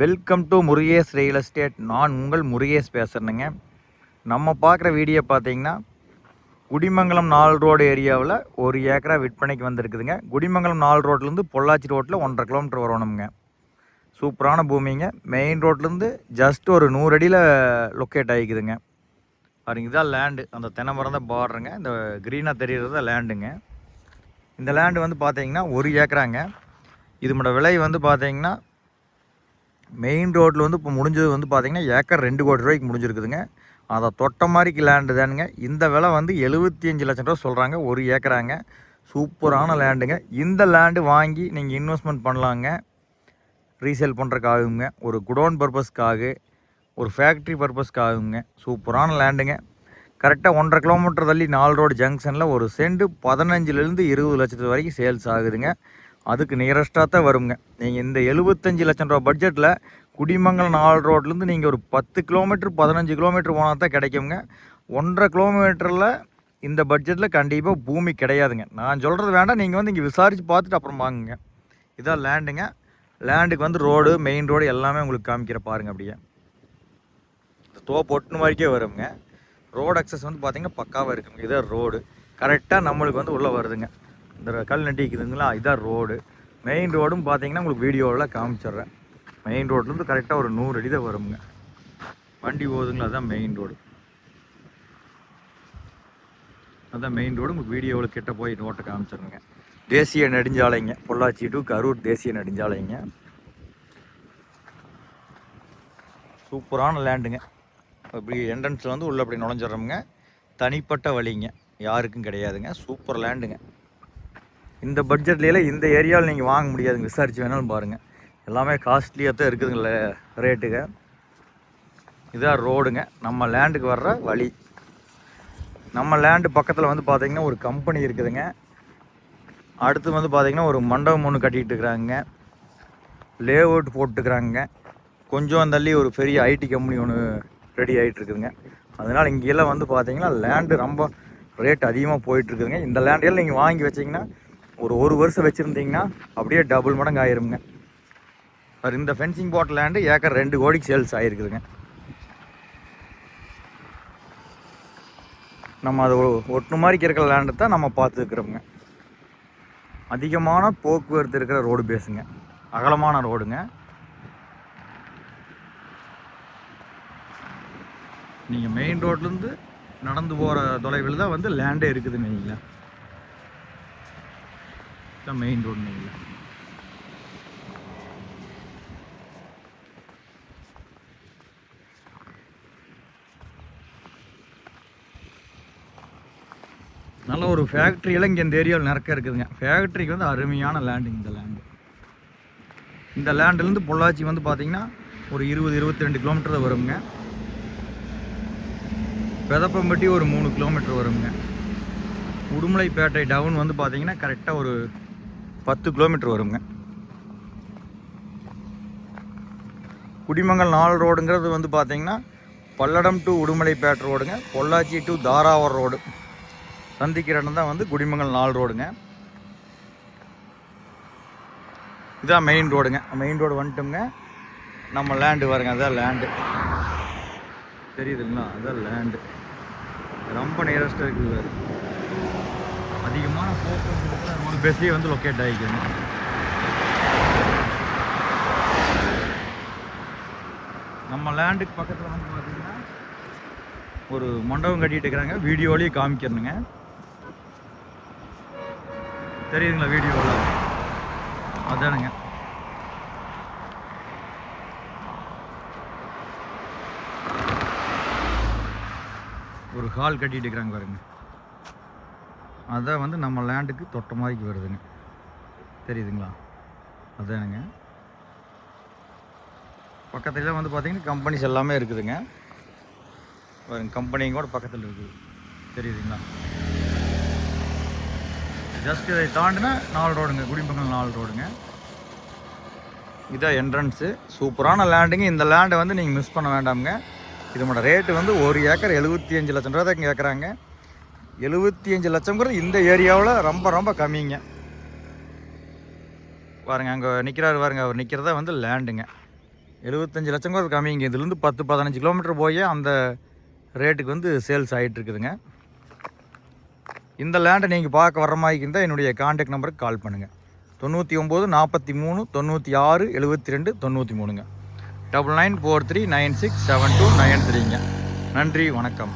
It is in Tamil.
Welcome to Murugesh real estate நான் உங்கள் முருகேஷ் பேசுகிறேங்க நம்ம பார்க்குற வீடியோ பார்த்தீங்கன்னா குடிமங்கலம் நாலு ரோடு ஏரியாவில் ஒரு ஏக்கரா விற்பனைக்கு வந்திருக்குதுங்க. குடிமங்கலம் நாலு ரோட்லேருந்து பொள்ளாச்சி ரோட்டில் ஒன்றரை கிலோமீட்டர் வரணுங்க சூப்பரான பூமிங்க. மெயின் ரோட்லேருந்து ஜஸ்ட் ஒரு நூறு அடியில் லொக்கேட் ஆகிக்குதுங்க பாருங்க இதான் லேண்டு அந்த தென்னை மரம் தான் பார்டருங்க இந்த க்ரீனாக தெரிகிறது தான் லேண்டுங்க இந்த லேண்டு வந்து பார்த்தீங்கன்னா ஒரு ஏக்கராங்க. இதோட விலை வந்து பார்த்தீங்கன்னா மெயின் ரோட்டில் வந்து இப்போ முடிஞ்சது வந்து பார்த்தீங்கன்னா ஏக்கர் ரெண்டு கோடி ரூபாய்க்கு முடிஞ்சிருக்குதுங்க. அதை தொட்ட மாதிரிக்கு லேண்டு தானுங்க. இந்த விலை வந்து எழுபத்தி அஞ்சு லட்சம் ரூபா சொல்கிறாங்க ஒரு ஏக்கராங்க. சூப்பரான லேண்டுங்க இந்த லேண்டு வாங்கி நீங்கள் இன்வெஸ்ட்மெண்ட் பண்ணலாங்க. ரீசேல் பண்ணுறதுக்காகுங்க ஒரு குடோன் பர்பஸ்க்காக ஒரு ஃபேக்ட்ரி பர்பஸ்க்காகுங்க சூப்பரான லேண்டுங்க கரெக்டாக ஒன்றரை கிலோமீட்டர் தள்ளி நாலு ரோடு ஜங்ஷனில் ஒரு சென்ட் பதினஞ்சுலேருந்து இருபது லட்சத்து வரைக்கும் சேல்ஸ் ஆகுதுங்க. அதுக்கு நியரஸ்ட்டாக தான் வருங்க. நீங்கள் இந்த எழுபத்தஞ்சு லட்சம் ரூபா பட்ஜெட்டில் குடிமங்கலம் நாலு ரோட்லேருந்து நீங்கள் ஒரு பத்து கிலோமீட்டர் பதினஞ்சு கிலோமீட்டர் போனால் தான் கிடைக்குங்க. ஒன்றரை கிலோமீட்டரில் இந்த பட்ஜெட்டில் கண்டிப்பாக பூமி கிடையாதுங்க. நான் சொல்கிறது வேண்டாம் நீங்கள் வந்து இங்கே விசாரித்து பார்த்துட்டு அப்புறம் வாங்குங்க. இதான் லேண்டுங்க லேண்டுக்கு வந்து ரோடு மெயின் ரோடு எல்லாமே உங்களுக்கு காமிக்கிற பாருங்க அப்படியே. தோப்பு ஒட்டுன மாதிரிக்கே வருங்க. ரோடு அக்சஸ் வந்து பார்த்திங்கன்னா பக்காவாக இருக்குங்க. இதான் ரோடு கரெக்டாக நம்மளுக்கு வந்து உள்ளே வருதுங்க. இந்த கல் நட்டிக்குதுங்களா இதான் ரோடு. மெயின் ரோடும் பார்த்தீங்கன்னா உங்களுக்கு வீடியோவில் காமிச்சிடுறேன். மெயின் ரோட்லேருந்து கரெக்டாக ஒரு நூறு அடி தான் வருங்க. வண்டி போகுதுங்களா அதுதான் மெயின் ரோடு அதான் மெயின் ரோடு உங்களுக்கு வீடியோவில் கிட்ட போய் ரோட்டை காமிச்சிடுங்க தேசிய நெடுஞ்சாலைங்க. பொள்ளாச்சி டு கரூர் தேசிய நெடுஞ்சாலைங்க. சூப்பரான லேண்டுங்க அப்படி என்ட்ரன்ஸில் வந்து உள்ளே அப்படி நுழைஞ்சிட்றோமுங்க. தனிப்பட்ட வழிங்க. யாருக்கும் கிடையாதுங்க. சூப்பர் லேண்டுங்க இந்த பட்ஜெட்லையில் இந்த ஏரியாவில் நீங்கள் வாங்க முடியாதுங்க விசாரிச்சு வேணாலும் பாருங்கள் எல்லாமே காஸ்ட்லியாக தான் இருக்குதுங்கள ரேட்டுங்க இதான் ரோடுங்க நம்ம லேண்டுக்கு வர்ற வழி. நம்ம லேண்டு பக்கத்தில் வந்து பார்த்தீங்கன்னா ஒரு கம்பெனி இருக்குதுங்க. அடுத்து வந்து பார்த்தீங்கன்னா ஒரு மண்டபம் ஒன்று கட்டிகிட்டு இருக்கிறாங்க லே அவுட் போட்டுக்கிறாங்க கொஞ்சம் தள்ளி ஒரு பெரிய ஐடி கம்பெனி ஒன்று ரெடி ஆகிட்டு இருக்குதுங்க. அதனால் இங்கெல்லாம் வந்து பார்த்தீங்கன்னா லேண்டு ரொம்ப ரேட் அதிகமாக போயிட்டுருக்குதுங்க இந்த லேண்டையெல்லாம் நீங்கள் வாங்கி வச்சிங்கன்னா ஒரு ஒரு வருஷம் வச்சுருந்தீங்கன்னா அப்படியே டபுள் மடங்கு ஆயிருங்க. சார் இந்த ஃபென்சிங் போட் லேண்டு ஏக்கர் ரெண்டு கோடிக்கு சேல்ஸ் ஆகிருக்குதுங்க நம்ம அது ஒட்டு மாதிரி இருக்கிற லேண்டை தான் நம்ம பார்த்துருக்குறோங்க அதிகமான போக்குவரத்து இருக்கிற ரோடு பேஸுங்க அகலமான ரோடுங்க நீங்கள் மெயின் ரோட்லேருந்து நடந்து போகிற தொலைவில் தான் வந்து லேண்டே இருக்குதுன்னு வைங்களேன் தான் மெயின் ரோடு நீங்கள் நல்ல ஒரு ஃபேக்ட்ரியெல்லாம் இங்கே இந்த ஏரியாவில் நிறக்க இருக்குதுங்க. ஃபேக்ட்ரிக்கு வந்து அருமையான லேண்டு இந்த லேண்டு இந்த லேண்ட்லேருந்து பொள்ளாச்சி வந்து பார்த்தீங்கன்னா ஒரு இருபது இருபத்தி ரெண்டு கிலோமீட்டர் வருங்க. பெதப்பம்பட்டி ஒரு மூணு கிலோமீட்டர் வருங்க. உடுமலைப்பேட்டை டவுன் வந்து பார்த்தீங்கன்னா கரெக்டாக ஒரு பத்து கிலோமீட்டர் வருங்க. குடிமங்கல் நாலு ரோடுங்கிறது வந்து பார்த்தீங்கன்னா பல்லடம் டு உடுமலைப்பேட் ரோடுங்க பொள்ளாச்சி டு தாராவரம் ரோடு. சந்திக்கிற இடம் தான் வந்து குடிமங்கல் நாலு ரோடுங்க. இதான் மெயின் ரோடுங்க. மெயின் ரோடு வந்துட்டோங்க நம்ம லேண்டு வருங்க அதான் லேண்டு தெரியுதுங்களா? அதான் லேண்டு ரொம்ப நியரஸ்டாக இருக்குது அதிகமான போக்குவரத்து மூணு பேசியே வந்து லொக்கேட் ஆகிக்கணும் நம்ம லேண்டுக்கு பக்கத்தில் வந்து பார்த்தீங்கன்னா ஒரு மண்டபம் கட்டிட்டு இருக்கிறாங்க வீடியோலேயே காமிக்கிறனுங்க. தெரியுதுங்களா வீடியோவில் அதானுங்க. ஒரு ஹால் கட்டிட்டு இருக்கிறாங்க பாருங்க. அதான் வந்து நம்ம லேண்டுக்கு தொட்ட மாதிரிக்கு வருதுங்க. தெரியுதுங்களா? அதானுங்க. பக்கத்துலலாம் வந்து பார்த்தீங்கன்னா கம்பெனிஸ் எல்லாமே இருக்குதுங்க. பாருங்க கம்பெனியும் கூட பக்கத்தில் இருக்குது. தெரியுதுங்களா? ஜஸ்ட் இதை தாண்டினா நாலு ரோடுங்க. குடிமக்கள் நாலு ரோடுங்க. இதான் என்ட்ரன்ஸு சூப்பரான லேண்டுங்க இந்த லேண்டை வந்து நீங்கள் மிஸ் பண்ண வேண்டாமுங்க. இதோட ரேட்டு வந்து ஒரு ஏக்கர் எழுபத்தி அஞ்சு லட்சம் ரூபா தான் கேட்குறாங்க எழுபத்தி அஞ்சு லட்சங்கிறது இந்த ஏரியாவில் ரொம்ப ரொம்ப கம்மிங்க. பாருங்க அங்கே நிற்கிறாரு பாருங்க அவர் நிற்கிறதா வந்து லேண்டுங்க எழுபத்தஞ்சு லட்சம் கூட கம்மிங்க. இதுலேருந்து பத்து பதினஞ்சு கிலோமீட்டர் போய் அந்த ரேட்டுக்கு வந்து சேல்ஸ் ஆகிட்டு இருக்குதுங்க இந்த லேண்டை நீங்கள் பார்க்க வர மாதிரி இருந்தால் என்னுடைய காண்டாக்ட் நம்பருக்கு கால் பண்ணுங்கள் தொண்ணூற்றி ஒம்பது நாற்பத்தி மூணு தொண்ணூற்றி ஆறு எழுபத்தி ரெண்டு தொண்ணூற்றி மூணுங்க. Double nine four three nine six seven two nine த்ரீங்க நன்றி வணக்கம்.